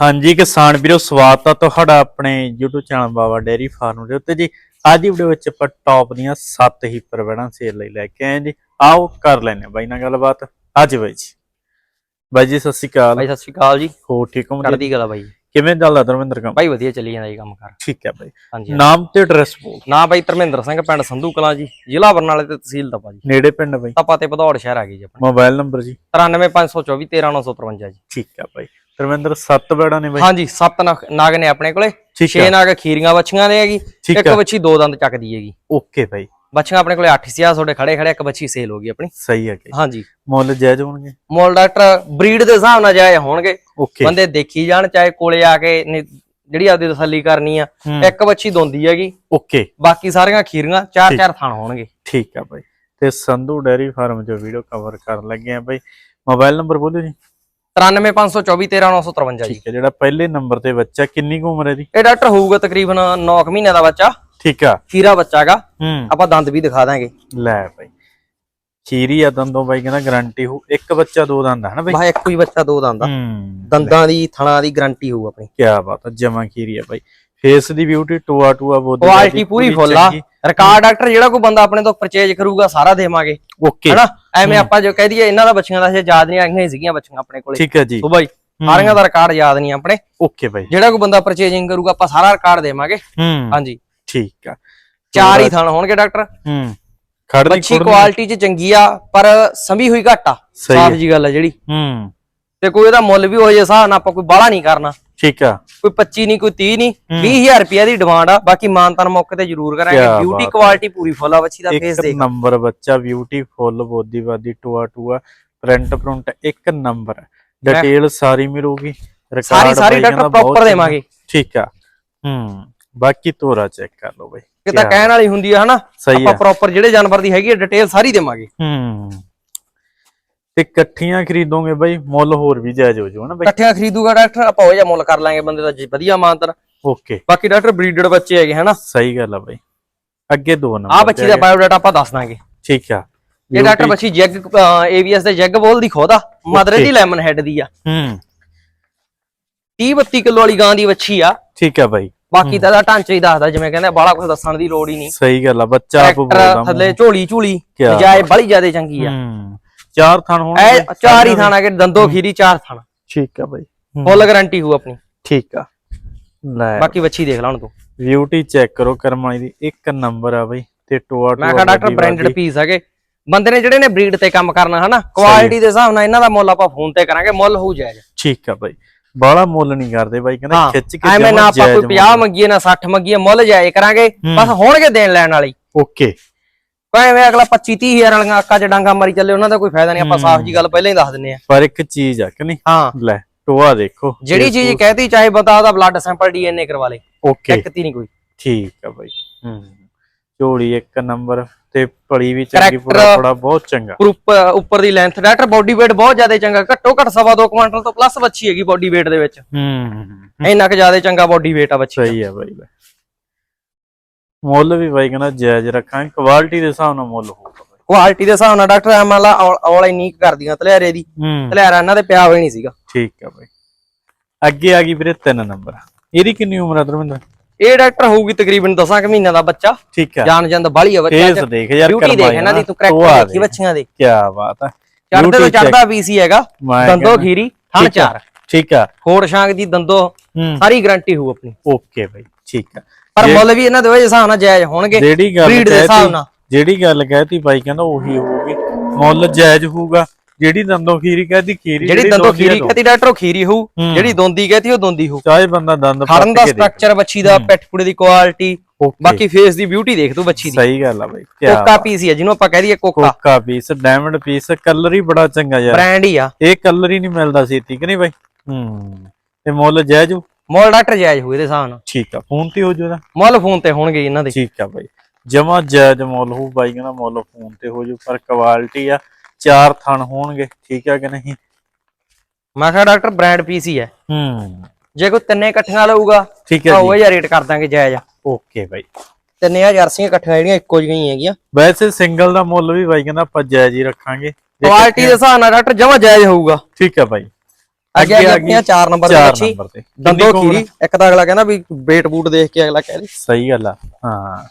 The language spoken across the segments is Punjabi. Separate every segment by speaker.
Speaker 1: ਹਾਂਜੀ ਕਿਸਾਨ ਵੀਰੋ ਸਵਾਗਤ ਆ ਤੁਹਾਡਾ ਆਪਣੇ YouTube channel Baba dairy farm ਦੇ ਉੱਤੇ। ਜੀ ਅੱਜ ਦੀ ਵੀਡੀਓ ਵਿੱਚ ਆਪਾਂ ਟੌਪ ਦੀਆਂ 7 ਹੀ ਪ੍ਰਵੈਣਾ ਸੇਲ ਲਈ ਲੈ ਕੇ ਆਏ ਜੀ। ਆਓ ਕਰ ਲੈਨੇ ਬਾਈ ਨਾਲ ਗੱਲਬਾਤ। ਅੱਜ ਬਾਈ ਜੀ। ਬਾਈ ਜੀ ਸਤਿ ਸ਼੍ਰੀ ਅਕਾਲ।
Speaker 2: ਬਾਈ ਸਤਿ ਸ਼੍ਰੀ ਅਕਾਲ ਜੀ।
Speaker 1: ਹੋ ਠੀਕ ਹੋ?
Speaker 2: ਚੜ੍ਹਦੀ ਕਲਾ ਬਾਈ।
Speaker 1: ਕਿਵੇਂ ਚੱਲਦਾ ਧਰਮਿੰਦਰ ਕੰਮ?
Speaker 2: ਬਾਈ ਵਧੀਆ ਚੱਲੀ ਜਾਂਦਾ ਜੀ ਕੰਮ ਕਰ।
Speaker 1: ਠੀਕ ਹੈ ਬਾਈ।
Speaker 2: ਹਾਂਜੀ
Speaker 1: ਨਾਮ ਤੇ ਐਡਰੈਸ ਬੋਲ।
Speaker 2: ਨਾ ਬਾਈ ਧਰਮਿੰਦਰ ਸਿੰਘ ਪਿੰਡ ਸੰਧੂ ਕਲਾਂ ਜੀ। ਜ਼ਿਲ੍ਹਾ ਬਰਨਾਲੇ ਤੇ ਤਹਿਸੀਲ ਤਪਾ ਜੀ।
Speaker 1: ਨੇੜੇ ਪਿੰਡ ਬਾਈ।
Speaker 2: ਤਪਾ ਤੇ ਭਦੌੜ ਸ਼ਹਿਰ ਆ ਗਈ ਜੀ ਆਪਣਾ।
Speaker 1: ਮੋਬਾਈਲ ਨੰਬਰ ਜੀ।
Speaker 2: 93524 13953 ਜੀ।
Speaker 1: ਠੀਕ ਹੈ ਬਾਈ। ਧਰਮਿੰਦਰ ਸੱਤ ਬੈੜਾ ਨੇ ਬਾਈ?
Speaker 2: ਹਾਂਜੀ ਸੱਤ ਨਗ- ਨੇ ਆਪਣੇ ਕੋਲੇ।
Speaker 1: ਠੀਕ
Speaker 2: 6
Speaker 1: ਹੈ।
Speaker 2: ਨਗ ਖੀਰੀਆਂ ਬੱਚੀਆਂ ਦੇ ਹੈਗੀ ਇੱਕ ਬੱਚੀ ਦੋ ਦੰਦ ਚੱਕਦੀ ਹੈਗੀ।
Speaker 1: ਓਕੇ ਬਾਈ।
Speaker 2: ਬੱਚੀਆਂ ਆਪਣੇ ਕੋਲੇ 8 ਸਿਆ ਤੁਹਾਡੇ ਖੜੇ ਖੜੇ ਇੱਕ ਬੱਚੀ ਸੇਲ ਹੋ ਗਈ ਆਪਣੀ।
Speaker 1: ਸਹੀ ਹੈ ਜੀ
Speaker 2: ਹਾਂਜੀ।
Speaker 1: ਮੁੱਲ ਜਾਇਜ਼ ਹੋਣਗੇ?
Speaker 2: ਮੋਲ ਡਾਕਟਰ ਬਰੀਡ ਦੇ ਹਿਸਾਬ ਨਾਲ ਜਾਏ ਹੋਣਗੇ।
Speaker 1: ਓਕੇ।
Speaker 2: ਬੰਦੇ ਦੇਖੀ ਜਾਣ ਚਾਹੇ ਕੋਲੇ ਆ ਕੇ ਨੀ- ਜਿਹੜੀ ਆਪਦੀ ਤਸੱਲੀ ਕਰਨੀ ਆ ਇੱਕ ਬੱਚੀ ਦੋਂਦੀ ਹੈਗੀ।
Speaker 1: ਓਕੇ।
Speaker 2: ਬਾਕੀ ਸਾਰੀਆਂ ਖੀਰੀਆਂ ਚਾਰ। ਚਾਰ ਥਣ ਹੋਣਗੇ।
Speaker 1: ਠੀਕ ਆ ਬਾਈ। ਤੇ ਸੰਧੂ ਡੈਰੀ ਫਾਰਮ ਜੋ ਵੀਡੀਓ ਕਵਰ ਕਰਨ ਲੱਗੇ ਆ ਬਾਈ। ਮੋਬਾਈਲ ਨੰਬਰ ਬੋਲੋ ਜੀ।
Speaker 2: 93524 13953 ਜੀ।
Speaker 1: ਠੀਕ ਹੈ ਜਿਹੜਾ ਪਹਿਲੇ ਨੰਬਰ ਤੇ ਬੱਚਾ ਕਿੰਨੀ ਕੁ ਉਮਰ ਹੈ ਦੀ
Speaker 2: ਇਹ ਡਾਕਟਰ ਹੋਊਗਾ ਤਕਰੀਬਨ 9 ਮਹੀਨੇ ਦਾ ਬੱਚਾ।
Speaker 1: ਠੀਕ ਆ।
Speaker 2: ਖੀਰਾ ਬੱਚਾ ਹੈਗਾ।
Speaker 1: ਹੂੰ।
Speaker 2: ਆਪਾਂ ਦੰਦ ਵੀ ਦਿਖਾ ਦਾਂਗੇ।
Speaker 1: ਲੈ ਬਾਈ। ਖੀਰੀ ਆ ਦੰਦੋਂ ਬਾਈ ਕਹਿੰਦਾ ਗਾਰੰਟੀ ਹੋ ਇੱਕ ਬੱਚਾ ਦੋ ਦੰਦ ਹੈ ਨਾ ਬਾਈ?
Speaker 2: ਬਾ ਇੱਕੋ ਹੀ ਬੱਚਾ ਦੋ ਦੰਦ ਆ।
Speaker 1: ਹੂੰ।
Speaker 2: ਦੰਦਾਂ ਦੀ ਥਣਾ ਦੀ ਗਾਰੰਟੀ ਹੋਊ ਆਪਣੀ।
Speaker 1: ਕੀ ਬਾਤ ਹੈ ਜਮਾ ਖੀਰੀ ਆ ਬਾਈ। ਫੇਸ ਦੀ ਬਿਊਟੀ ਟੋਆ ਟੋਆ ਬੋਦੀ
Speaker 2: ਕੁਆਲਿਟੀ ਪੂਰੀ ਫੁੱਲ ਆ। ਰਿਕਾਰਡ ਡਾਕਟਰ ਜਿਹੜਾ ਕੋਈ ਬੰਦਾ ਆਪਣੇ ਤੋਂ ਪਰਚੇਜ ਕਰੂਗਾ ਸਾਰਾ ਦੇਵਾਂਗੇ।
Speaker 1: ਓਕੇ
Speaker 2: ਹੈਨਾ? ਐਵੇਂ ਆਪਾਂ ਜੋ ਕਹਿ ਦਈਏ ਇਹਨਾਂ ਦਾ ਬੱਚਿਆਂ ਦਾ ਯਾਦ ਨਹੀਂ ਆਈਆਂ ਸੀਗੀਆਂ ਬੱਚੀਆਂ ਆਪਣੇ ਕੋਲੇ।
Speaker 1: ਠੀਕ ਹੈ ਜੀ।
Speaker 2: ਸੋ ਬਾਈ ਸਾਰਿਆਂ ਦਾ ਰਿਕਾਰਡ ਯਾਦ ਨਹੀਂ ਆਪਣੇ।
Speaker 1: ਓਕੇ ਬਾਈ।
Speaker 2: ਜਿਹੜਾ ਕੋਈ ਬੰਦਾ ਪਰਚੇਜਿੰਗ ਕਰੂਗਾ ਆਪਾਂ ਸਾਰਾ ਰਿਕਾਰਡ ਦੇਵਾਂਗੇ।
Speaker 1: ਹੂੰ।
Speaker 2: ਹਾਂਜੀ।
Speaker 1: ਠੀਕ ਆ।
Speaker 2: ਚਾਰ ਹੀ ਥਣ ਹੋਣਗੇ ਡਾਕਟਰ।
Speaker 1: ਹੂੰ। ਖੜਦੀ
Speaker 2: ਬੱਚੀ ਕੁਆਲਿਟੀ ਚ ਚੰਗੀ ਆ ਪਰ ਸਮੀ ਹੋਈ ਘੱਟ
Speaker 1: ਸਹੀ
Speaker 2: ਸਾਫ਼। ਜੀ ਗੱਲ ਆ ਜਿਹੜੀ।
Speaker 1: ਹੂੰ।
Speaker 2: ਤੇ ਕੋਈ ਉਹਦਾ ਮੁੱਲ ਵੀ ਹੋ ਜੇ ਹਿਸਾਬ ਨਾਲ ਆਪਾਂ ਕੋਈ ਬਾਹਲਾ ਨਹੀਂ ਕਰਨਾ।
Speaker 1: ਠੀਕ ਆ।
Speaker 2: ਕੋਈ 25 ਨਹੀਂ ਕੋਈ 30 ਨਹੀਂ
Speaker 1: ਹੂੰ।
Speaker 2: 20000 ਰੁਪਏ ਦੀ ਡਿਮਾਂਡ ਆ। ਬਾਕੀ ਮਾਨਤਨ ਮੌਕੇ ਤੇ ਜ਼ਰੂਰ ਕਰਾਂਗੇ। ਬਿਊਟੀ ਕੁਆਲਿਟੀ ਪੂਰੀ ਫੁੱਲ ਆ ਬੱਚੀ ਦਾ ਫੇਸ
Speaker 1: ਇੱਕ
Speaker 2: ਦੇਖ।
Speaker 1: ਨੰਬਰ ਬੱਚਾ ਬਿਊਟੀਫੁੱਲ ਬੋਦੀ ਬਾਦੀ ਟੂਆ ਟੂਆ ਪ੍ਰਿੰਟ ਪ੍ਰਿੰਟ ਇੱਕ ਨੰਬਰ। ਡਿਟੇਲ ਸਾਰੀ ਮਿਲੂਗੀ।
Speaker 2: ਸਾਰੀ ਸਾਰੀ ਡਾਕਟਰ ਪ੍ਰੋਪਰ ਦੇਵਾਂਗੇ।
Speaker 1: ਠੀਕ ਆ। ਹੂੰ ਬਾਕੀ ਤੋਰਾ ਚੈੱਕ ਕਰ ਲਓ ਬਾਈ।
Speaker 2: ਕਿ ਤਾਂ ਕਹਿਣ ਵਾਲੀ ਹੁੰਦੀ ਆ ਹਨਾ ਆਪਾਂ ਪ੍ਰੋਪਰ ਜਿਹੜੇ ਜਾਨਵਰ ਦੀ ਹੈਗੀ ਆ ਡਿਟੇਲ ਸਾਰੀ ਦੇਵਾਂਗੇ।
Speaker 1: ਹੂੰ। ਤੇ ਇਕੱਠੀਆਂ ਖਰੀਦੋਗੇ ਬਾਈ? ਮੁੱਲ ਹੋਰ ਵੀ ਜਾਇਜ਼ ਹੋ ਜਾਊ ਨਾ ਬਾਈ?
Speaker 2: ਇਕੱਠਿਆਂ ਖਰੀਦੂਗਾ ਡਾਕਟਰ ਆਪਾਂ ਉਹ ਜਿਹਾ ਮੁੱਲ ਕਰ ਲਾਂਗੇ ਬੰਦੇ ਦਾ ਜੀ ਵਧੀਆ ਮਾਨਤਨ
Speaker 1: ਓਕੇ।
Speaker 2: ਬਾਕੀ ਡਾਕਟਰ ਬਰੀਡਡ ਬੱਚੇ ਹੈਗੇ ਹਨਾ?
Speaker 1: ਸਹੀ ਗੱਲ ਆ ਬਾਈ। ਅੱਗੇ ਦੋ ਨੰਬਰ
Speaker 2: ਆ ਬੱਚੀ ਦਾ ਬਾਇਓਡਾਟਾ ਆਪਾਂ ਦੱਸ ਦਾਂਗੇ।
Speaker 1: ਠੀਕ ਆ।
Speaker 2: ਇਹ ਡਾਕਟਰ ਬੱਚੀ ਜੈਗ ਏਵੀਐਸ ਦੇ ਜੈਗ ਬੋਲ ਦੀ ਖੋਦਾ। ਮਦਰ. ਦੀ ਲੈਮਨ ਹੈਡ ਦੀ ਆ।
Speaker 1: ਹੂੰ।
Speaker 2: 30 32 ਕਿਲੋ ਵਾਲੀ ਗਾਂ ਦੀ ਵੱਛੀ ਆ।
Speaker 1: ਠੀਕ ਆ ਬਾਈ।
Speaker 2: ਬਾਕੀ ਤਾਂ ਇਹਦਾ ਢਾਂਚਾ ਹੀ ਦੱਸਦਾ ਜਿਵੇਂ ਕਹਿੰਦੇ ਬਾਲਾ ਕੁਝ ਦੱਸਣ ਦੀ ਲੋੜ ਹੀ ਨਹੀਂ।
Speaker 1: ਸਹੀ ਗੱਲ ਆ ਬੱਚਾ ਆਪ ਬੋਲਦਾ
Speaker 2: ਥੱਲੇ ਝੋਲੀ ਝੂਲੀ ਜਾਏ ਬੜੀ ਜ਼ਿਆਦਾ ਚੰਗੀ ਆ।
Speaker 1: ਹੂੰ। ਚਾਰ ਥਣ ਹੋਣ
Speaker 2: ਐ ਚਾਰ ਹੀ ਥਾਣਾ ਕਿ ਦੰਦੋ ਖੀਰੀ ਚਾਰ ਥਾਣਾ।
Speaker 1: ਠੀਕ ਆ ਬਾਈ।
Speaker 2: ਫੁੱਲ ਗਾਰੰਟੀ ਹੋਊ ਆਪਣੀ।
Speaker 1: ਠੀਕ ਆ। ਲੈ।
Speaker 2: ਬਾਕੀ ਵੱਛੀ ਦੇਖ ਲਾ ਹੁਣ ਤੂੰ।
Speaker 1: ਬਿਊਟੀ ਚੈੱਕ ਕਰੋ ਕਰਮਾਈ ਦੀ। ਇੱਕ ਨੰਬਰ ਆ ਬਾਈ ਤੇ ਟੋਆ
Speaker 2: ਮੈਂ
Speaker 1: ਟੋਆ
Speaker 2: ਕਿਹਾ ਡਾਕਟਰ ਬ੍ਰਾਂਡਡ। ਪੀਸ ਹੈਗੇ। ਬੰਦੇ ਨੇ ਜਿਹੜੇ ਨੇ ਬਰੀਡ ਤੇ ਕੰਮ ਕਰਨਾ ਹਨਾ ਕੁਆਲਿਟੀ ਦੇ ਹਿਸਾਬ ਨਾਲ ਇਹਨਾਂ ਦਾ ਮੁੱਲ ਆਪਾਂ ਫੋਨ ਤੇ ਕਰਾਂਗੇ ਮੁੱਲ ਹੋਊ ਜਾਇਜ਼।
Speaker 1: ਠੀਕ ਆ ਬਾਈ। ਬਾਲਾ ਮੁੱਲ ਨਹੀਂ ਕਰਦੇ ਬਾਈ ਕਹਿੰਦਾ ਖਿੱਚ ਕੇ
Speaker 2: ਐਵੇਂ ਨਾ ਆਪਾਂ ਕੋਈ
Speaker 1: ਜਾਇਜ਼
Speaker 2: 50 ਮੰਗੀਏ ਨਾ 60 ਮੰਗੀਏ ਮੁੱਲ ਜਾਇਜ਼ ਕਰਾਂਗੇ ਬਸ ਹੋਣਗੇ ਦੇਣ ਲੈਣ ਵਾਲੀ
Speaker 1: ਓਕੇ।
Speaker 2: ਐਵੇਂ ਅਗਲਾ 25 30 ਹਜ਼ਾਰ ਵਾਲੀਆਂ ਅੱਕਾ ਚ ਡਾਂਗਾ ਮਾਰੀ ਚੱਲੇ ਉਹਨਾਂ ਦਾ ਕੋਈ ਫਾਇਦਾ ਨਹੀਂ ਆਪਾਂ ਸਾਫ਼ ਜੀ ਗੱਲ ਪਹਿਲਾਂ ਹੀ ਦੱਸ ਦਿੰਨੇ ਆ
Speaker 1: ਪਰ ਇੱਕ ਚੀਜ਼ ਆ ਕਿ ਨਹੀਂ?
Speaker 2: ਹਾਂ।
Speaker 1: ਲੈ ਟੋਆ ਦੇਖੋ।
Speaker 2: ਜਿਹੜੀ ਚੀਜ਼ ਕਹਤੀ ਚਾਹੇ ਬੰਦਾ ਉਹਦਾ ਬਲੱਡ ਸੈਂਪਲ ਡੀਐਨਏ ਕਰਵਾ ਲੇ।
Speaker 1: ਓਕੇ
Speaker 2: ਇੱਕ ਤੀ ਨਹੀਂ ਕੋਈ।
Speaker 1: ਠੀਕ ਆ ਬਾਈ। ਹੂੰ। ਝੋਲੀ ਇੱਕ ਨੰਬਰ ਤੇ ਪੜੀ ਵੀ ਚੰਗੀ ਪੂਰਾ ਪੜਾ ਬਹੁਤ ਚੰਗਾ।
Speaker 2: ਪਰ ਉੱਪਰ ਉੱਪਰ ਦੀ ਲੈਂਥ ਡਾਕਟਰ ਬੋਡੀ weight ਬਹੁਤ ਜ਼ਿਆਦਾ ਚੰਗਾ। ਘੱਟੋ ਘੱਟ ਸਵਾ ਦੋ ਕੁਆਂਟਲ ਤੋਂ ਪਲੱਸ ਬੱਚੀ ਹੈਗੀ ਬੋਡੀ weight ਦੇ ਵਿੱਚ।
Speaker 1: ਹੂੰ
Speaker 2: ਇੰਨਾ ਕੁ ਜ਼ਿਆਦਾ ਚੰਗਾ ਬੋਡੀ weight ਆ ਬੱਚੀ ਦਾ।
Speaker 1: ਸਹੀ ਆ ਬਾਈ। ਮੁੱਲ ਵੀ ਬਾਈ ਕਹਿੰਦਾ ਜਾਇਜ਼ ਰੱਖਾਂਗੇ ਕੁਆਲਿਟੀ ਦੇ ਹਿਸਾਬ ਨਾਲ ਮੁੱਲ ਹੋਊਗਾ
Speaker 2: ਕੁਆਲਿਟੀ ਦੇ ਹਿਸਾਬ ਨਾਲ ਡਾਕਟਰ ਐਮਐਲ ਔਲਾ ਨੀਕ ਕਰਦੀਆਂ ਤਲਿਆਰੇ ਦੀ।
Speaker 1: ਹੂੰ।
Speaker 2: ਤਲਿਆਰਾ ਇਹਨਾਂ ਦੇ ਪਿਆ ਹੋਈ ਨਹੀਂ ਸੀਗਾ।
Speaker 1: ਠੀਕ ਆ ਬਾਈ। ਅੱਗੇ ਆ ਗਈ ਵੀਰੇ ਤਿੰਨ ਨੰਬਰ। ਇਹਦੀ ਕਿੰਨੀ ਉਮਰ ਆ ਧਰਮਿੰਦਰ?
Speaker 2: ਇਹ ਡਾਕਟਰ ਹੋਊਗੀ ਤਕਰੀਬਨ 10 ਕੁ ਮਹੀਨਿਆਂ ਦਾ ਬੱਚਾ।
Speaker 1: ਠੀਕ ਆ।
Speaker 2: ਜਾਨ ਜੰਦ ਬਾਲੀ ਆ ਬੱਚਾ।
Speaker 1: ਫੇਸ ਦੇਖ ਯਾਰ
Speaker 2: ਬਿਊਟੀ ਦੇਖ ਇਹਨਾਂ ਦੀ ਤੂੰ ਕਰੈਕਟਰ ਦੇਖੀ। ਬੱਚੀਆਂ ਦੇ।
Speaker 1: ਕੀ ਬਾਤ ਆ।
Speaker 2: ਚੜਦੇ ਤੋਂ ਚੜਦਾ ਪੀਸੀ ਹੈਗਾ। ਦੰਦੋ ਖੀਰੀ ਥਣ ਚਾਰ।
Speaker 1: ਠੀਕ ਆ।
Speaker 2: ਖੋੜ ਸ਼ਾਂਗ ਦੀ ਦੰਦੋ
Speaker 1: ਹੂੰ।
Speaker 2: ਸਾਰੀ ਗਾਰੰਟੀ ਹੋਊ ਆਪਣੀ।
Speaker 1: ਓਕੇ ਬਾਈ ਠੀਕ ਆ।
Speaker 2: ਪਰ ਮੁੱਲ ਵੀ ਇਹਨਾਂ ਦੇ ਵਜੇ ਹਿਸਾਬ ਨਾਲ ਜਾਇਜ਼ ਹੋਣਗੇ
Speaker 1: ਜਿਹੜੀ ਗੱਲ
Speaker 2: ਦੇ ਹਿਸਾਬ ਨਾਲ।
Speaker 1: ਜਿਹੜੀ ਗੱਲ ਕਹਿਤੀ ਬਾਈ ਕਹਿੰਦਾ ਉਹੀ ਹੋਊਗੀ। ਮੁੱਲ ਜਾਇਜ਼ ਹੋਊਗਾ। ਜਿਹੜੀ ਦੰਦੋਂ ਖੀਰੀ ਕਹਿਤੀ ਖੀਰੀ
Speaker 2: ਜਿਹੜੀ ਦੰਦੋ ਖੀਰੀ। ਕਹਤੀ ਡਾਕਟਰ ਉਹ ਖੀਰੀ ਹੋਊ। ਜਿਹੜੀ ਦੋਂਦੀ ਕਹਤੀ ਉਹ ਦੋਂਦੀ ਹੋਊ।
Speaker 1: ਚਾਹੇ ਬੰਦਾ ਦੰਦ
Speaker 2: ਖੜਨ ਦਾ ਸਟਰਕਚਰ ਬੱਚੀ ਦਾ ਪਿੱਠ ਪੁੜੇ ਦੀ ਕੁਆਲਿਟੀ ਬਾਕੀ ਫੇਸ ਦੀ ਬਿਊਟੀ ਦੇਖ ਤੂੰ ਬੱਚੀ ਦੀ।
Speaker 1: ਸਹੀ ਗੱਲ ਆ ਬਾਈ
Speaker 2: ਕੋਕਾ ਪੀਸ ਹੀ ਆ ਜਿਹਨੂੰ ਆਪਾਂ ਕਹਿ ਦਈਏ ਕੋਕਾ।
Speaker 1: ਕੋਕਾ ਪੀਸ ਡਾਇਮੰਡ ਪੀਸ ਕਲਰ ਹੀ ਬੜਾ ਚੰਗਾ ਯਾਰ।
Speaker 2: ਬ੍ਰਾਂਡ ਹੀ ਆ।
Speaker 1: ਇਹ ਕਲਰ ਹੀ ਨਹੀਂ ਮਿਲਦਾ ਸੀ ਠੀਕ ਨਹੀਂ ਬਾਈ? ਹੂੰ। ਤੇ ਮੁੱਲ ਜਾਇਜ਼?
Speaker 2: ਮੁੱਲ ਡਾਕਟਰ ਜਾਇਜ਼ ਇਹਦੇ ਹਿਸਾਬ ਨਾਲ।
Speaker 1: ਠੀਕ ਆ ਫੋਨ ਤੇ ਹੋ ਜੂਦਾ
Speaker 2: ਮੁੱਲ ਫੋਨ ਤੇ ਹੋਣਗੇ ਇਹਨਾਂ ਦੇ।
Speaker 1: ਠੀਕ ਆ ਬਾਈ। ਜਮਾ ਜਾਇਜ਼ ਮੁੱਲ ਹੋਊ ਬਾਈ ਕਹਿੰਦਾ ਮੁੱਲ ਫੋਨ ਤੇ ਹੋ ਜੂ ਪਰ ਕੁਆਲਿਟੀ ਆ ਚਾਰ ਥਣ ਹੋਣਗੇ ਠੀਕ ਆ ਕਿ ਨਹੀਂ?
Speaker 2: ਮੈਂ ਕਿਹਾ ਡਾਕਟਰ ਬ੍ਰਾਂਡ ਪੀਸ ਹੀ ਹੈ
Speaker 1: ਹੂੰ।
Speaker 2: ਜੇ ਕੋਈ ਤਿੰਨੇ ਇਕੱਠੀਆਂ ਲਊਗਾ
Speaker 1: ਠੀਕ ਹੈ
Speaker 2: ਤਾਂ
Speaker 1: ਜੀ।
Speaker 2: ਉਹ ਜਿਹਾ ਰੇਟ ਕਰ ਦਾਂਗੇ ਜਾਇਜ਼
Speaker 1: ਓਕੇ ਬਾਈ।
Speaker 2: ਤਿੰਨੇ ਜਰਸੀਆਂ ਇਕੱਠੀਆਂ ਜਿਹੜੀਆਂ ਇੱਕੋ ਜਿਹੀਆਂ ਹੀ ਹੈਗੀਆਂ।
Speaker 1: ਵੈਸੇ ਸਿੰਗਲ ਦਾ ਮੁੱਲ ਵੀ ਬਾਈ ਕਹਿੰਦਾ ਆਪਾਂ ਜਾਇਜ਼ ਹੀ ਰੱਖਾਂਗੇ। ਜੇ
Speaker 2: ਕੁਆਲਿਟੀ ਦੇ ਹਿਸਾਬ ਨਾਲ ਡਾਕਟਰ ਜਮਾ ਜਾਇਜ਼ ਹੋਊਗਾ।
Speaker 1: ਠੀਕ ਆ ਬਾਈ।
Speaker 2: ਅੱਗੇ ਆ ਗਈਆਂ 4 ਨੰਬਰ ਦੀ
Speaker 1: ਚਾਰ
Speaker 2: ਬੱਚੀ।
Speaker 1: ਨੰਬਰ ਤੇ।
Speaker 2: ਦੰਦੋ ਖੀਰੀ। ਇੱਕ ਤਾਂ ਅਗਲਾ ਕਹਿੰਦਾ ਵੀ ਵੇਟ ਬੂਟ ਦੇਖ ਕੇ ਅਗਲਾ ਕਹਿ ਦੇ।
Speaker 1: ਸਹੀ ਗੱਲ ਆ। ਹਾਂ।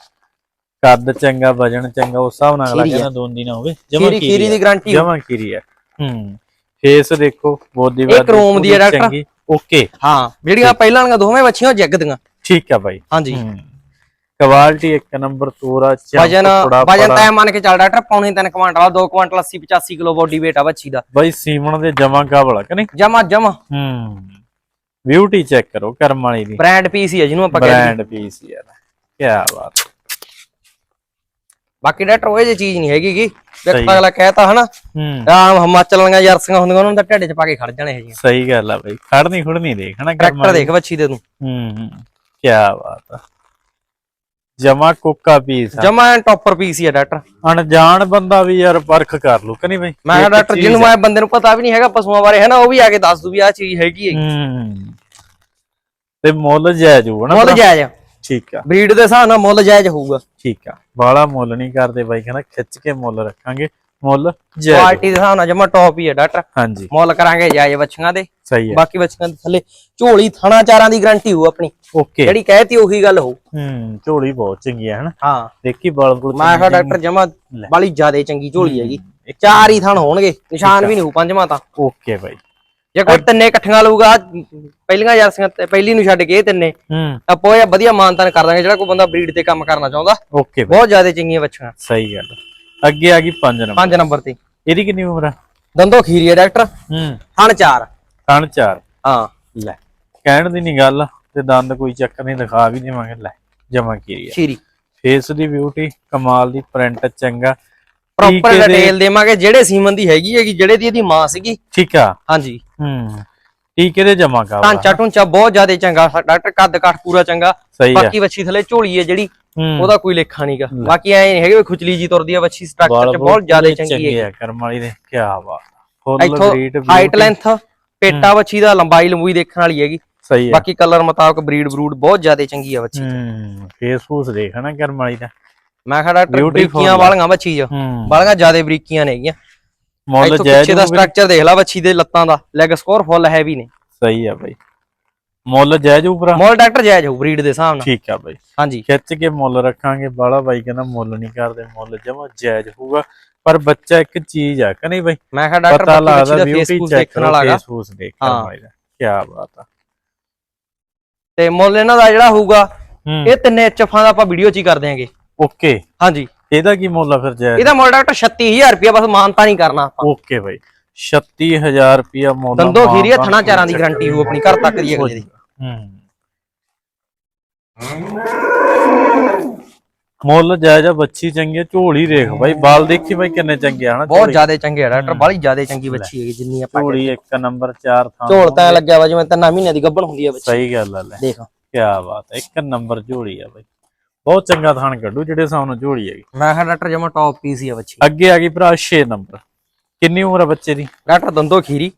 Speaker 1: ਕੱਦ ਚੰਗਾ ਵਜਨ ਚੰਗਾ ਉਸ ਹਿਸਾਬ ਨਾਲ ਅਗਲਾ
Speaker 2: ਖੀਰੀ ਆ।
Speaker 1: ਕਹਿੰਦਾ ਦੋਂਦੀ ਨਾ ਹੋਵੇ। ਜਮਾ
Speaker 2: ਖੀਰੀ ਖੀਰੀ ਦੀ ਗਾਰੰਟੀ
Speaker 1: ਜਮਾ ਖੀਰੀ ਹੈ। ਹੂੰ। ਫੇਸ ਦੇਖੋ ਬੋਦੀ
Speaker 2: ਇਹ chrome ਦੀ ਆ ਡਾਕਟਰ।
Speaker 1: ਓਕੇ
Speaker 2: ਹਾਂ। ਜਿਹੜੀਆਂ ਪਹਿਲਾਂ ਵਾਲੀਆਂ ਦੋਵੇਂ ਬੱਚੀਆਂ ਉਹ ਜੱਗਦੀਆਂ
Speaker 1: ਠੀਕ ਆ ਬਾਈ।
Speaker 2: ਹਾਂਜੀ।
Speaker 1: ਹੂੰ। ਕੁਆਲਿਟੀ ਇੱਕ ਨੰਬਰ ਤੋਰਾ ਚੰਪ
Speaker 2: ਵਜਨ ਵਜਨ। ਤੈ ਮੰਨ ਕੇ ਚੱਲ ਡਾਕਟਰ ਪੌਣੇ 3 quintal 2 quintal 80 85 kilo body weight ਆ ਬੱਚੀ ਦਾ।
Speaker 1: ਬਾਈ ਸੀਮਣ ਦੇ ਜਮਾ ਕਾਬਲਾ ਕਿ ਨਹੀਂ?
Speaker 2: ਜਮਾ ਜਮਾ।
Speaker 1: ਹੂੰ। ਬਿਊਟੀ ਚੈੱਕ ਕਰੋ ਕਰਮ ਵਾਲੀ ਦੀ।
Speaker 2: ਬ੍ਰਾਂਡ ਪੀਸ ਹੀ ਹੈ ਜਿਹਨੂੰ ਆਪਾਂ ਕਹਿੰਦੇ
Speaker 1: ਬ੍ਰਾਂਡ ਪੀਸ ਯਾਰ ਕੀ ਬਾਤ।
Speaker 2: ਬਾਕੀ ਡਾਕਟਰ ਉਹ ਜਿਹੀ ਚੀਜ਼ ਨਹੀਂ ਹੈਗੀ ਗੀ। ਦੇਖ ਅਗਲਾ ਕਹਿਤਾ ਹਨਾ
Speaker 1: ਹੂੰ।
Speaker 2: ਆਮ ਹਿਮਾਚਲ ਵਾਲੀਆਂ ਜਰਸੀਆਂ ਹੁੰਦੀਆਂ ਉਹਨਾਂ ਨੂੰ ਤਾਂ ਢਿੱਡ 'ਚ ਪਾ ਕੇ ਖੜ ਜਾਣੇ ਇਹ ਜੀਆਂ
Speaker 1: ਸਹੀ ਗੱਲ ਆ ਬਾਈ। ਖੜਨੀ ਖੁੜਨੀ ਦੇਖ ਹਨਾ ਕਰਮ
Speaker 2: ਕਰੈਕਟਰ ਦੇਖ ਬੱਚੀ ਦੇ ਤੂੰ।
Speaker 1: ਹੂੰ ਕੀ ਬਾਤ ਆ। ਜਮਾ ਕੋਕਾ ਪੀਸ ਆ।
Speaker 2: ਜਮਾ ਟੌਪਰ ਪੀਸ ਹੀ ਆ ਡਾਕਟਰ।
Speaker 1: ਅਣਜਾਣ ਬੰਦਾ ਵੀ ਯਾਰ ਪਰਖ ਕਰ ਲੂ ਕਿ ਨਹੀਂ ਬਾਈ?
Speaker 2: ਮੈਂ ਡਾਕਟਰ ਜਿਹਨੂੰ ਮੈਂ ਬੰਦੇ ਨੂੰ ਪਤਾ ਵੀ ਨਹੀਂ ਹੈਗਾ ਪਸ਼ੂਆਂ ਬਾਰੇ ਹੈ ਨਾ ਉਹ ਵੀ ਆ ਕੇ ਦੱਸ ਦੂ ਵੀ ਆ ਚੀਜ਼ ਹੈਗੀ ਹੈ।
Speaker 1: ਤੇ ਮੁੱਲ ਜਾਇਜ਼ ਹੋਊ ਨਾ
Speaker 2: ਮੁੱਲ? ਜਾਇਜ਼
Speaker 1: ਠੀਕ ਆ।
Speaker 2: ਬਰੀਡ ਦੇ ਹਿਸਾਬ ਨਾਲ ਮੁੱਲ ਜਾਇਜ਼ ਹੋਊਗਾ।
Speaker 1: ਠੀਕ ਆ। ਬਾਲਾ ਮੁੱਲ ਨਹੀਂ ਕਰਦੇ ਬਾਈ ਕਹਿੰਦਾ ਖਿੱਚ ਕੇ ਮੁੱਲ ਰੱਖਾਂਗੇ। ਮੁੱਲ ਜਾਇਜ਼
Speaker 2: ਕੁਆਲਿਟੀ ਦੇ ਹਿਸਾਬ ਨਾਲ ਜਮਾ ਟੌਪ ਹੀ ਹੈ ਡਾਕਟਰ।
Speaker 1: ਹਾਂਜੀ।
Speaker 2: ਮੁੱਲ ਕਰਾਂਗੇ ਜਾਇਜ਼ ਬੱਚੀਆਂ ਦੇ।
Speaker 1: ਸਹੀ ਹੈ।
Speaker 2: ਬਾਕੀ ਬੱਚੀਆਂ ਦੇ ਥੱਲੇ ਝੋਲੀ ਥਣਾ ਚਾਰਾਂ ਦੀ ਗਾਰੰਟੀ ਹੋਊ ਆਪਣੀ।
Speaker 1: ਓਕੇ।
Speaker 2: ਜਿਹੜੀ ਕਹਿਤੀ ਉਹੀ ਗੱਲ ਹੋਊ।
Speaker 1: ਹੂੰ ਝੋਲੀ ਬਹੁਤ ਚੰਗੀ ਹੈ ਹਨਾ?
Speaker 2: ਹਾਂ।
Speaker 1: ਦੇਖੀ ਬਲ ਬੁਲ
Speaker 2: ਮੈਂ ਕਿਹਾ ਡਾਕਟਰ ਜਮਾ। ਬਾਲੀ ਜ਼ਿਆਦੇ ਚੰਗੀ ਝੋਲੀ ਹੈਗੀ। ਚਾਰ ਹੀ ਥਣ ਹੋਣਗੇ ਨਿਸ਼ਾਨ ਵੀ ਨਹੀਂ ਹੋਊ ਪੰਜਵਾਂ ਤਾਂ।
Speaker 1: ਓਕੇ ਬਾਈ।
Speaker 2: ਜੇ ਕੋਈ ਤਿੰਨੇ ਇਕੱਠੀਆਂ ਲਊਗਾ ਪਹਿਲੀਆਂ ਜਰਸੀਆਂ ਤੇ ਪਹਿਲੀ ਨੂੰ ਛੱਡ ਕੇ ਇਹ ਤਿੰਨੇ
Speaker 1: ਹੂੰ।
Speaker 2: ਆਪਾਂ ਇਹ ਵਧੀਆ ਮਾਨਤਾਨ ਕਰ ਦਾਂਗੇ ਜਿਹੜਾ ਕੋਈ ਬੰਦਾ ਬਰੀਡ ਤੇ ਕੰਮ ਕਰਨਾ ਚਾਹੁੰਦਾ।
Speaker 1: ਓਕੇ
Speaker 2: ਬਹੁਤ ਜ਼ਿਆਦਾ ਚੰਗੀਆਂ ਬੱਚੀਆਂ।
Speaker 1: ਸਹੀ ਗੱਲ ਅੱਗੇ ਆ ਗਈ 5 ਨੰਬਰ।
Speaker 2: ਪੰਜ ਨੰਬਰ ਤੇ।
Speaker 1: ਇਹਦੀ ਕਿੰਨੀ ਉਮਰ ਆ?
Speaker 2: ਦੰਦੋ ਖੀਰੀ ਹੈ ਡਾਕਟਰ।
Speaker 1: ਹੂੰ।
Speaker 2: ਥਣ ਚਾਰ।
Speaker 1: ਤਣ ਚਾਰ।
Speaker 2: ਹਾਂ।
Speaker 1: ਲੈ। ਕਹਿਣ ਦੀ ਨਹੀਂ ਗੱਲ ਤੇ ਦੰਦ ਕੋਈ ਚੱਕਰ ਨਹੀਂ ਦਿਖਾ ਵੀ ਦੇਵਾਂਗੇ ਲੈ ਜਮਾ ਕੀ ਹੈ
Speaker 2: ਖੀਰੀ।
Speaker 1: ਫੇਸ ਦੀ ਬਿਊਟੀ ਕਮਾਲ ਦੀ ਪ੍ਰਿੰਟ ਚੰਗਾ।
Speaker 2: ਪ੍ਰੋਪਰ ਡਿਟੇਲ ਦੇਵਾਂਗੇ ਜਿਹੜੇ ਸੀਮਨ ਦੀ ਹੈਗੀ ਹੈਗੀ ਜਿਹੜੇ ਦੀ ਇਹਦੀ ਮਾਂ ਸੀਗੀ।
Speaker 1: ਠੀਕ ਆ।
Speaker 2: ਹਾਂਜੀ।
Speaker 1: ਹੂੰ। ਟੀਕੇ ਦੇ ਜਮਾ ਕਾ
Speaker 2: ਢਾਂਚਾ ਢੁੰਚਾ ਬਹੁਤ ਜ਼ਿਆਦਾ ਚੰਗਾ ਡਾਕਟਰ ਕੱਦ ਕਾਠ ਪੂਰਾ ਚੰਗਾ। ਬਾਕੀ ਵੱਛੀ ਥੱਲੇ ਝੋਲੀ ਹੈ ਜਿਹੜੀ ਉਹਦਾ ਕੋਈ ਲੇਖਾ ਨਹੀਂਗਾ ਬਾਕੀ ਐ ਨਹੀਂ ਹੈਗੇ ਖੁਚਲੀ ਜੀ ਤੁਰਦੀ ਆ ਵੱਛੀ ਸਟਰਕਚਰ ਚ ਬਹੁਤ ਜ਼ਿਆਦਾ ਚੰਗੀ ਹੈ
Speaker 1: ਕਰਮ ਵਾਲੀ ਦੇ। ਕੀ ਬਾਤ ਫੁੱਲ
Speaker 2: ਹਾਈਟ ਲੈਂਥ ਪੇਟਾ ਵੱਛੀ ਦਾ ਲੰਬਾਈ ਲੰਬੂਈ ਦੇਖਣ ਵਾਲੀ ਹੈਗੀ।
Speaker 1: ਸਹੀ ਹੈ।
Speaker 2: ਬਾਕੀ ਕਲਰ ਮੁਤਾਬਕ ਬਰੀਡ ਬਰੂਡ ਬਹੁਤ ਜ਼ਿਆਦਾ ਚੰਗੀ ਆ ਵੱਛੀ।
Speaker 1: ਹੂੰ ਫੇਸ ਫੂਸ ਦੇਖ ਨਾ ਕਰਮ ਵਾਲੀ ਦਾ
Speaker 2: ਮੈਂ ਕਿਹਾ ਡਾਕਟਰ ਬਰੀਕੀਆਂ। ਵਾਲੀਆਂ ਵੱਛੀ ਆ
Speaker 1: ਹੂੰ।
Speaker 2: ਵਾਲੀਆਂ ਜ਼ਿਆਦਾ ਬਰੀਕੀਆਂ ਨੇਗੀਆਂ
Speaker 1: ਮੁੱਲ ਜਾਇਜ਼
Speaker 2: ਪਿੱਛੇ ਦਾ? ਸਟਰਕਚਰ ਦੇਖ ਲੈ ਵੱਛੀ ਦੇ ਲੱਤਾਂ ਦਾ। ਲੈਗ ਸਕੋਰ ਫੁੱਲ ਹੈਵੀ ਨੇ।
Speaker 1: ਸਹੀ ਆ ਬਾਈ। ਮੁੱਲ ਜਾਇਜ਼ ਉਪਰਾ
Speaker 2: ਮੋਲ ਡਾਕਟਰ ਜਾਇਜ਼ ਹੋਊ ਬਰੀਡ ਦੇ ਹਿਸਾਬ ਨਾਲ।
Speaker 1: ਠੀਕ ਆ ਬਾਈ।
Speaker 2: ਹਾਂਜੀ।
Speaker 1: ਖਿੱਚ ਕੇ ਮੁੱਲ ਰੱਖਾਂਗੇ। ਬਾਲਾ ਬਾਈ ਕਹਿੰਦਾ ਮੁੱਲ ਨਹੀਂ ਕਰਦੇ। ਮੁੱਲ ਜਮਾ ਜਾਇਜ਼ ਹੋਊਗਾ। ਪਰ ਬੱਚਾ ਇੱਕ ਚੀਜ਼ ਆ ਕਿ ਨਹੀਂ ਬਾਈ?
Speaker 2: ਮੈਂ ਕਿਹਾ ਡਾਕਟਰ
Speaker 1: ਪਤਾ ਲੱਗਦਾ ਬਿਊਟੀ ਚੈੱਕ
Speaker 2: ਦੇਖਣ
Speaker 1: ਕਰੋ
Speaker 2: ਵਾਲਾ ਹੈਗਾ।
Speaker 1: ਫੇਸਬੁੱਕ ਦੇਖ
Speaker 2: ਹਾਂ।
Speaker 1: ਕਰਮ ਵਾਲੀ ਦਾ ਕੀ ਬਾਤ ਆ।
Speaker 2: ਤੇ ਮੁੱਲ ਇਹਨਾਂ ਦਾ ਜਿਹੜਾ ਹੋਊਗਾ
Speaker 1: ਹੂੰ।
Speaker 2: ਇਹ ਤਿੰਨੇ ਚਫਾਂ ਦਾ ਆਪਾਂ ਵੀਡੀਓ ਚ ਹੀ ਕਰ ਦਿਆਂਗੇ
Speaker 1: ਓਕੇ।
Speaker 2: ਹਾਂਜੀ।
Speaker 1: ਇਹਦਾ ਕੀ ਮੁੱਲ ਆ ਫਿਰ ਜਾਇਜ਼
Speaker 2: ਇਹਦਾ ਮੁੱਲ ਡਾਕਟਰ 36000 ਰੁਪਇਆ ਬਸ ਮਾਨਤਾ ਨਹੀਂ ਕਰਨਾ ਆਪਾਂ।
Speaker 1: ਓਕੇ ਬਾਈ। 36000 ਰੁਪਿਆ ਮੁੱਲ
Speaker 2: ਦੰਦੋ ਖੀਰੀਆ
Speaker 1: ਮਾਂ
Speaker 2: ਥਣਾ ਚਾਰਾਂ ਦੀ ਗਾਰੰਟੀ ਹੋਊ ਆਪਣੀ ਘਰ ਤੱਕ ਦੀ ਅਗਲੇ ਦੀ
Speaker 1: ਹੂੰ। ਮੁੱਲ ਜਾਇਜ਼ ਆ ਬੱਚੀ ਚੰਗੀ ਆ ਝੋਲੀ ਦੇਖ ਬਾਈ ਬਾਲ ਦੇਖੀ ਬਾਈ ਕਿੰਨੇ ਚੰਗੇ ਆ ਹਨਾ
Speaker 2: ਬਹੁਤ ਜ਼ਿਆਦਾ ਚੰਗੇ ਆ ਡਾਕਟਰ ਬਾਲੀ ਜ਼ਿਆਦਾ ਚੰਗੀ ਬੱਚੀ ਹੈਗੀ ਜਿੰਨੀ ਆਪਾਂ
Speaker 1: ਝੋਲੀ ਇੱਕ ਨੰਬਰ 4 ਥਾਂ
Speaker 2: ਝੋਲ ਤਾਂ ਲੱਗਿਆ ਵਾ ਜਿਵੇਂ ਤਿੰਨਾਂ ਮਹੀਨਿਆਂ ਦੀ ਗੱਭਣ ਹੁੰਦੀ ਆ ਬੱਚੀ।
Speaker 1: ਸਹੀ ਗੱਲ ਆ ਲੈ।
Speaker 2: ਦੇਖ।
Speaker 1: ਕੀ ਬਾਤ ਹੈ ਇੱਕ ਨੰਬਰ ਝੋਲੀ ਆ ਬਾਈ। ਬਹੁਤ ਚੰਗਾ ਥਾਣ ਕੱਢੂ ਜਿਹੜੇ ਨਾਲ ਝੋਲੀ ਹੈਗੀ।
Speaker 2: ਮੈਂ ਕਿਹਾ ਡਾਕਟਰ ਜਮਾ ਟੌਪ ਪੀਸ ਹੀ ਆ ਬੱਚੀ।
Speaker 1: ਅੱਗੇ ਆ ਗਈ ਭਰਾ 6 ਨੰਬਰ। ਕਿੰਨੀ ਉਮਰ ਆ ਬੱਚੇ ਦੀ?
Speaker 2: ਡਾਕਟਰ ਦੰਦੋ ਖੀਰੀ।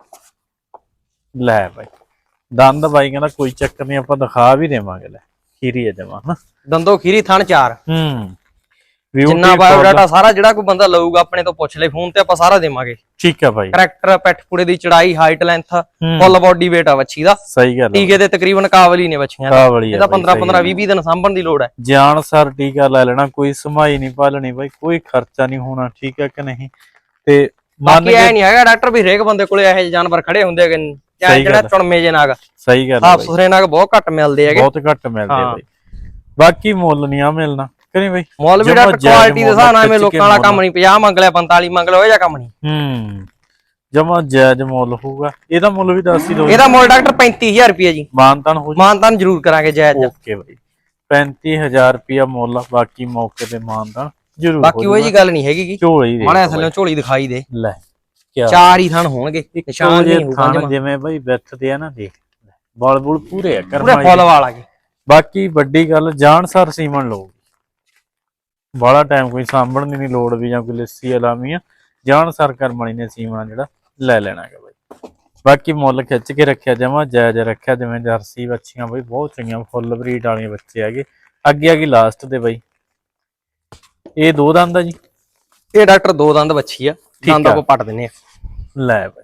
Speaker 1: ਲੈ ਬਾਈ। ਦੰਦ ਬਾਈ ਕਹਿੰਦਾ ਕੋਈ ਚੱਕਰ ਨਹੀਂ ਆਪਾਂ ਦਿਖਾ ਵੀ ਦੇਵਾਂਗੇ ਲੈ। ਖੀਰੀ ਹੈ ਜਮਾ ਹਨਾ?
Speaker 2: ਦੰਦੋ ਖੀਰੀ ਥਣ ਚਾਰ।
Speaker 1: ਹੂੰ।
Speaker 2: ਜਿੰਨਾ ਬਾਇਓ ਡਾਟਾ ਸਾਰਾ ਜਿਹੜਾ ਕੋਈ ਬੰਦਾ ਲਊਗਾ ਆਪਣੇ ਤੋਂ ਪੁੱਛ ਲੈ ਫੋਨ ਤੇ ਆਪਾਂ ਸਾਰਾ ਦੇਵਾਂਗੇ।
Speaker 1: ਠੀਕ ਹੈ ਬਾਈ।
Speaker 2: ਕਰੈਕਟਰ ਪੈਟ ਪੂੜੇ ਦੀ ਚੜਾਈ height length. Full body weight ਆ ਬੱਚੀ ਦਾ।
Speaker 1: ਸਹੀ ਗੱਲ
Speaker 2: ਟੀਕੇ ਦੇ ਤਕਰੀਬਨ ਕਾਬਲ ਹੀ ਨੇ ਬੱਚੀਆਂ ਦਾ। ਇਹਦਾ
Speaker 1: ਬਾਈ,
Speaker 2: 15
Speaker 1: ਸਹੀ
Speaker 2: 15 20 20 ਦਿਨ ਸਾਂਭਣ ਦੀ ਲੋੜ ਹੈ।
Speaker 1: ਜਾਣ ਸਰ ਟੀਕਾ ਲੈ ਲੈਣਾ ਕੋਈ ਸਮਾਈ ਨਹੀਂ ਪਾਲਣੀ ਬਾਈ ਕੋਈ ਖਰਚਾ ਨਹੀਂ ਹੋਣਾ ਠੀਕ ਹੈ ਕਿ ਨਹੀਂ? ਤੇ
Speaker 2: ਬਾਕੀ ਐ ਨਹੀਂ ਹੈਗਾ ਡਾਕਟਰ ਵੀ ਹਰੇਕ ਬੰਦੇ ਕੋਲੇ ਇਹੋ ਜਿਹੇ ਜਾਨਵਰ ਖੜੇ ਹੁੰਦੇ ਹੈਗੇ ਚਾਹੇ
Speaker 1: ਸਹੀ
Speaker 2: ਜਿਹੜਾ
Speaker 1: ਗੱਲ।
Speaker 2: ਚੁਣਮੇ ਜੇ ਨਾਗ।
Speaker 1: ਸਹੀ ਗੱਲ ਆ
Speaker 2: ਸਾਫ਼
Speaker 1: ਬਾਈ।
Speaker 2: ਸੁਥਰੇ ਨਾਗ ਬਹੁਤ ਘੱਟ ਮਿਲਦੇ ਹੈਗੇ।
Speaker 1: ਬਹੁਤ ਘੱਟ ਮਿਲਦੇ ਆ
Speaker 2: ਹਾਂ।
Speaker 1: ਬਾਈ। ਬਾਕੀ ਮੁੱਲ ਨਹੀਂ ਆ ਮਿਲਣਾ। ਕਰੀ ਬਾਈ?
Speaker 2: ਮੁੱਲ ਵੀ
Speaker 1: ਜਮਾਂ ਜਾਇਜ਼
Speaker 2: ਕੁਆਲਿਟੀ ਦੇ ਹਿਸਾਬ ਨਾਲ ਐਵੇਂ
Speaker 1: ਮੁੱਲ,
Speaker 2: ਲੋਕਾਂ ਵਾਲਾ
Speaker 1: ਕੇ
Speaker 2: ਕੰਮ ਨਹੀਂ 50 ਮੰਗ ਲਿਆ 45 ਮੰਗ ਲਿਆ ਉਹ ਜਿਹਾ ਕੰਮ ਨਹੀਂ।
Speaker 1: ਹੂੰ। ਜਮਾ ਜਾਇਜ਼ ਮੁੱਲ ਹੋਊਗਾ। ਇਹਦਾ ਮੁੱਲ ਵੀ ਦੱਸ ਹੀ ਦਿਓ
Speaker 2: ਇਹਦਾ ਮੁੱਲ ਡਾਕਟਰ 35000 ਰੁਪਏ ਜੀ।
Speaker 1: ਮਾਨਤਾਨ ਹੋ
Speaker 2: ਮਾਨਤਾਨ ਜ਼ਰੂਰ ਕਰਾਂਗੇ ਜਾਇਜ਼
Speaker 1: ਓਕੇ ਬਾਈ। 35000 ਰੁਪਿਆ ਮੁੱਲ ਆ, ਬਾਕੀ ਮੌਕੇ ਤੇ ਮਾਨਤਾਨ ਜ਼ਰੂਰ
Speaker 2: ਬਾਕੀ ਉਹ ਜੀ ਗੱਲ ਨਹੀਂ ਹੈਗੀ ਗੀ।
Speaker 1: ਝੋਲੀ ਦੇ
Speaker 2: ਮਾੜਾ ਥੱਲੇ ਝੋਲੀ ਦਿਖਾਈ ਦੇ।
Speaker 1: ਲੈ।
Speaker 2: ਚਾਰ ਹੀ ਥਣ ਹੋਣਗੇ ਨਿਸ਼ਾਨ
Speaker 1: ਜੇ
Speaker 2: ਨਹੀਂ ਹੋਊਗਾ
Speaker 1: ਥਣ ਜਿਵੇਂ ਬਾਈ ਵਿੱਥ ਤੇ ਆ ਨਾ ਦੇਖ ਬਲ ਬੁਲ ਪੂਰੇ ਆ
Speaker 2: ਪੂਰੇ
Speaker 1: ਕਰਮਾਈ
Speaker 2: ਫੁੱਲ ਵਾਲਾ। ਕੇ
Speaker 1: ਬਾਕੀ ਵੱਡੀ ਗੱਲ ਜਾਣਸਾਰ ਸੀਮਨ ਲਓ। ਬਾਲਾ ਟਾਈਮ ਕੋਈ ਸਾਂਭਣ ਦੀ ਨਹੀਂ ਲੋੜ ਵੀ ਜਾਂ ਕੋਈ ਲੱਸੀ ਅਲਾਮੀ ਆ। ਜਾਣਸਾਰ ਕਰਮਣੀ ਨੇ ਸੀਮਨਾ ਜਿਹੜਾ ਲੈ ਲੈਣਾ ਹੈਗਾ ਬਾਈ। ਬਾਕੀ ਮੁੱਲ ਖਿੱਚ ਕੇ ਰੱਖਿਆ ਜਮਾ ਜਾਇਜ਼ ਰੱਖਿਆ ਜਿਵੇਂ ਜਰਸੀ ਬੱਚੀਆਂ ਬਾਈ ਬਹੁਤ ਚੰਗੀਆਂ ਫੁੱਲ ਬਰੀਡ ਵਾਲੀਆਂ ਬੱਚੇ ਹੈਗੇ। ਅੱਗੇ ਆ ਗਈ ਲਾਸਟ ਤੇ ਬਾਈ। ਇਹ ਦੋ ਦੰਦ ਆ ਜੀ।
Speaker 2: ਇਹ ਡਾਕਟਰ ਦੋ ਦੰਦ ਬੱਚੀ ਆ ਦੰਦ
Speaker 1: ਆ।
Speaker 2: ਆਪਾਂ ਪੱਟ ਦਿੰਨੇ ਆ।
Speaker 1: ਲੈ ਬਾਈ।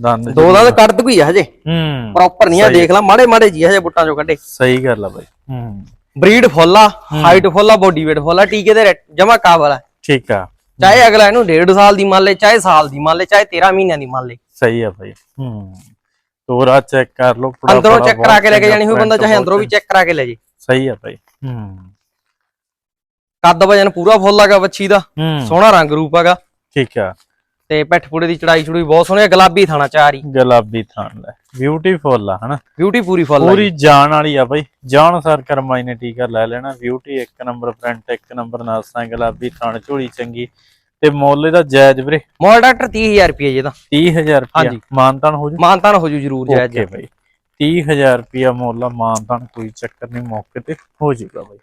Speaker 1: ਦੰਦ
Speaker 2: ਦੋ ਦਾ ਤਾਂ ਕੱਢ ਆ ਹਜੇ।
Speaker 1: ਹੂੰ।
Speaker 2: ਪ੍ਰੋਪਰ ਨਹੀਂ ਆ ਦੇਖ ਲਾ ਮਾੜੇ ਮਾੜੇ ਜੀ ਹਜੇ ਬੁੱਟਾਂ ਚੋਂ ਕੱਢੇ।
Speaker 1: ਸਹੀ ਗੱਲ ਆ ਬਾਈ। ਹੂੰ।
Speaker 2: ਬਰੀਡ ਫੁੱਲ ਆ ਹਾਈਟ ਫੁੱਲ ਆ ਬੋਡੀ weight ਫੁੱਲ ਆ ਟੀਕੇ ਦੇ ਜਮਾ ਕਾਬਲ ਆ।
Speaker 1: ਠੀਕ ਆ।
Speaker 2: ਚਾਹੇ ਅਗਲਾ ਇਹਨੂੰ ਡੇਢ ਸਾਲ ਦੀ ਮੰਨ ਲੇ ਚਾਹੇ ਸਾਲ ਦੀ ਮੰਨ ਲੇ ਚਾਹੇ 13 ਮਹੀਨਿਆਂ ਦੀ ਮੰਨ ਲੇ।
Speaker 1: ਸਹੀ ਆ ਬਾਈ। ਹੂੰ। ਤੋਰਾ ਚੈੱਕ ਕਰ ਪੂਰਾ
Speaker 2: ਅੰਦਰੋਂ ਚੈੱਕ ਕਰਾ ਕੇ ਲੈ ਕੇ ਜਾਣੀ ਹੋਈ ਬੰਦਾ ਚਾਹੇ ਅੰਦਰੋਂ ਵੀ ਚੈੱਕ ਕਰਾ ਕੇ ਲੈ ਜੇ।
Speaker 1: ਸਹੀ ਆ ਬਾਈ। ਹੂੰ।
Speaker 2: ਕੱਦ ਵਜਨ ਪੂਰਾ ਫੁੱਲ ਹੈਗਾ ਵੱਛੀ ਦਾ। ਸੋਹਣਾ ਰੰਗ ਰੂਪ ਹੈਗਾ
Speaker 1: ਠੀਕ ਆ।
Speaker 2: ਤੇ ਪਿੱਠ ਪੂੜੇ ਦੀ ਚੜਾਈ ਚੜੂਈ ਬਹੁਤ ਸੋਹਣੀ ਆ, ਗੁਲਾਬੀ ਥਾਣਾ ਚਾਰ ਹੀ।
Speaker 1: ਗੁਲਾਬੀ ਥਾਂ ਲੈ। ਬਿਊਟੀਫੁਲ ਆ ਹਨਾ?
Speaker 2: ਬਿਊਟੀ ਪੂਰੀ ਫੁੱਲ ਆ
Speaker 1: ਪੂਰੀ ਜਾਨ ਵਾਲੀ ਆ ਬਾਈ। ਜਾਨ ਸਰ ਕਰਮਾਈ ਨੇ ਟੀਕਾ ਲੈ ਲੈਣਾ। ਬਿਊਟੀ ਇੱਕ ਨੰਬਰ ਪ੍ਰਿੰਟ ਇੱਕ ਨੰਬਰ ਨਾਸਾਂ ਗੁਲਾਬੀ ਥਾਣ ਝੋਲੀ ਚੰਗੀ। ਤੇ ਮੁੱਲ ਇਹਦਾ ਜਾਇਜ਼ ਵੀਰੇ?
Speaker 2: ਮੋਲ ਡਾਕਟਰ 30000 ਰੁਪਏ ਜਿਹਦਾ
Speaker 1: 30000 ਰੁਪਇਆ
Speaker 2: ਹਾਂਜੀ।
Speaker 1: ਮਾਨਤਾਨ ਹੋ ਜੂ?
Speaker 2: ਮਾਨਤਾਨ ਹੋ ਜੂ ਜਰੂਰ ਜਾਇਜ਼
Speaker 1: ਓਕੇ ਬਾਈ। 30000 ਰੁਪਇਆ ਮੁੱਲ ਆ ਮਾਨਤਾਨ ਕੋਈ ਚੱਕਰ ਨਹੀਂ ਮੌਕੇ ਤੇ ਹੋ ਜਾਊਗਾ ਬਾਈ।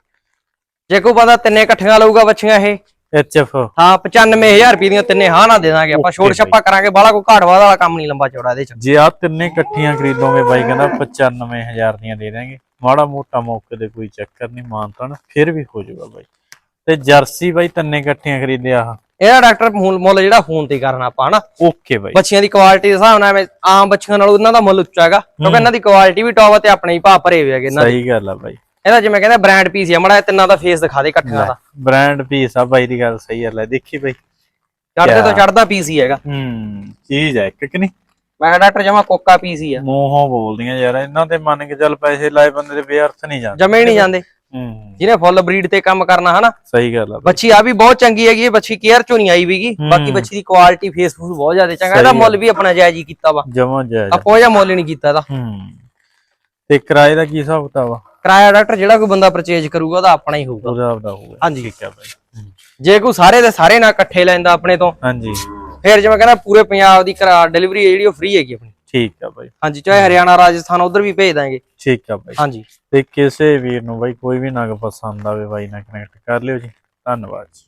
Speaker 2: ਜੇ ਕੋਈ ਬੰਦਾ ਤਿੰਨੇ ਇਕੱਠੀਆਂ ਲਊਗਾ ਵੱਛੀਆਂ ਇਹ
Speaker 1: ਐਚਐਫ
Speaker 2: ਹਾਂ 95000 ਰੁਪਏ ਦੀਆਂ ਤਿੰਨੇ ਹਾਂ ਨਾ ਦੇ ਦਾਂਗੇ ਆਪਾਂ ਛੋੜ ਛੱਪਾ ਕਰਾਂਗੇ ਬਾਲਾ ਕੋਈ ਘਾਟ ਵਾਲਾ ਕੰਮ ਨਹੀਂ ਲੰਬਾ ਚੌੜਾ ਇਹਦੇ ਚ।
Speaker 1: ਜੇ ਆ ਤਿੰਨੇ ਇਕੱਠੀਆਂ ਖਰੀਦੋਗੇ ਬਾਈ ਕਹਿੰਦਾ 95000 ਦੀਆਂ ਦੇ ਦਾਂਗੇ ਮਾੜਾ ਮੋਟਾ ਮੌਕੇ ਤੇ ਕੋਈ ਚੱਕਰ ਨਹੀਂ ਮਾਨਤਾਨ ਫਿਰ ਵੀ ਹੋ ਜਾਊਗਾ ਬਾਈ। ਤੇ ਜਰਸੀ ਬਾਈ ਤਿੰਨੇ ਇਕੱਠੀਆਂ ਖਰੀਦਿਆ ਆ
Speaker 2: ਇਹਦਾ ਡਾਕਟਰ ਮੁੱਲ ਜਿਹੜਾ ਫੋਨ ਤੇ ਕਰਨਾ ਆਪਾਂ ਹਨਾ?
Speaker 1: ਓਕੇ ਬਾਈ।
Speaker 2: ਬੱਚਿਆਂ ਦੀ ਕੁਆਲਿਟੀ ਦੇ ਹਿਸਾਬ ਨਾਲ ਆਮ ਬੱਚਿਆਂ ਨਾਲੋਂ ਇਹਨਾਂ ਦਾ ਮੁੱਲ ਉੱਚਾ ਹੈਗਾ ਕਿਉਂਕਿ ਇਹਨਾਂ ਦੀ ਕੁਆਲਿਟੀ ਵੀ ਟੌਪ ਤੇ ਆਪਣੇ ਹੀ ਭਾਅ ਭਰੇ ਹੋਏ ਹੈਗੇ ਇਹਨਾਂ ਦੇ।
Speaker 1: ਸਹੀ ਗੱਲ ਆ ਬਾਈ।
Speaker 2: ਇਹਦਾ ਜਿਵੇਂ ਕਹਿੰਦਾ ਬ੍ਰਾਂਡ ਪੀਸ ਹੈ ਮੜਾ ਤਿੰਨਾਂ ਦਾ ਫੇਸ ਦਿਖਾ ਦੇ ਇਕੱਠਿਆਂ ਦਾ।
Speaker 1: ਬ੍ਰਾਂਡ ਪੀਸ ਆ ਬਾਈ ਦੀ ਗੱਲ ਸਹੀ ਆ ਲੈ ਦੇਖੀ ਬਾਈ।
Speaker 2: ਚੜਦੇ ਤੋਂ ਚੜਦਾ ਪੀਸ ਹੀ ਹੈਗਾ।
Speaker 1: ਹੂੰ ਚੀਜ਼ ਹੈ ਕਿ ਨਹੀਂ?
Speaker 2: ਮੈਂ ਡਾਕਟਰ ਜਮਾ ਕੋਕਾ ਪੀਸ ਹੀ ਆ।
Speaker 1: ਮੂੰਹੋਂ ਬੋਲਦੀਆਂ ਯਾਰ ਇਹਨਾਂ ਤੇ ਮੰਨ ਕੇ ਚੱਲ ਪੈਸੇ ਲਾਏ ਬੰਦੇ ਦੇ ਬੇਅਰਥ ਨਹੀਂ ਜਾਂਦੇ।
Speaker 2: ਜਮੇ ਨਹੀਂ ਜਾਂਦੇ।
Speaker 1: ਹੂੰ।
Speaker 2: ਜਿਹਨੇ ਫੁੱਲ ਬਰੀਡ ਤੇ ਕੰਮ ਕਰਨਾ ਹਨਾ?
Speaker 1: ਸਹੀ ਗੱਲ ਆ
Speaker 2: ਬੱਚੀ ਆ ਵੀ ਬਹੁਤ ਚੰਗੀ ਹੈਗੀ ਇਹ ਬੱਚੀ ਕੇਅਰ ਚੋਂ ਨਹੀਂ ਆਈ ਵੀਗੀ ਬਾਕੀ ਬੱਚੀ ਦੀ ਕੁਆਲਿਟੀ ਫੇਸ ਫੂਸ ਬਹੁਤ ਜ਼ਿਆਦਾ ਚੰਗਾ। ਇਹਦਾ ਮੁੱਲ ਵੀ ਆਪਣਾ ਜਾਇਜ਼ ਹੀ ਕੀਤਾ ਵਾ।
Speaker 1: ਜਮਾ ਜਾਇਜ਼
Speaker 2: ਆਪਾਂ ਜਿਹਾ ਮੁੱਲ ਹੀ ਨਹੀਂ ਕੀਤਾ ਇਹਦਾ।
Speaker 1: ਹੂੰ। ਤੇ ਕਿਰਾਏ ਦਾ ਕੀ ਹਿਸਾਬ ਕਿਤਾਬ ਆ?
Speaker 2: ਕਿਰਾਇਆ ਡਾਕਟਰ ਜਿਹੜਾ ਕੋਈ ਬੰਦਾ ਪਰਚੇਜ ਕਰੂਗਾ ਉਹਦਾ ਆਪਣਾ ਹੀ ਹੋਊਗਾ।
Speaker 1: ਉਹਦਾ ਆਪਦਾ ਹੋਊਗਾ।
Speaker 2: ਹਾਂਜੀ।
Speaker 1: ਠੀਕ ਬਾਈ। ਹੂੰ।
Speaker 2: ਜੇ ਕੋਈ ਸਾਰੇ ਦੇ ਸਾਰੇ ਨਾਲ ਇਕੱਠੇ ਲੈਂਦਾ ਆਪਣੇ ਤੋਂ
Speaker 1: ਹਾਂਜੀ।
Speaker 2: ਫਿਰ ਜਿਵੇਂ ਕਹਿੰਦਾ ਪੂਰੇ ਪੰਜਾਬ ਦੀ ਕਰਾ ਡਿਲੀਵਰੀ ਜਿਹੜੀ ਉਹ ਫ੍ਰੀ ਹੈਗੀ ਆਪਣੀ।
Speaker 1: ਠੀਕ ਆ ਬਾਈ।
Speaker 2: ਹਾਂਜੀ ਚਾਹੇ ਹਰਿਆਣਾ ਰਾਜਸਥਾਨ ਉਧਰ ਵੀ ਭੇਜ ਦਾਂਗੇ।
Speaker 1: ਠੀਕ ਆ ਬਾਈ।
Speaker 2: ਹਾਂਜੀ।
Speaker 1: ਤੇ ਕਿਸੇ ਵੀਰ ਨੂੰ ਬਾਈ ਕੋਈ ਵੀ ਨਗ ਪਸੰਦ ਆਵੇ ਬਾਈ ਨਾਲ ਕਨੈਕਟ ਕਰ ਲਿਓ ਜੀ। ਧੰਨਵਾਦ ਜੀ।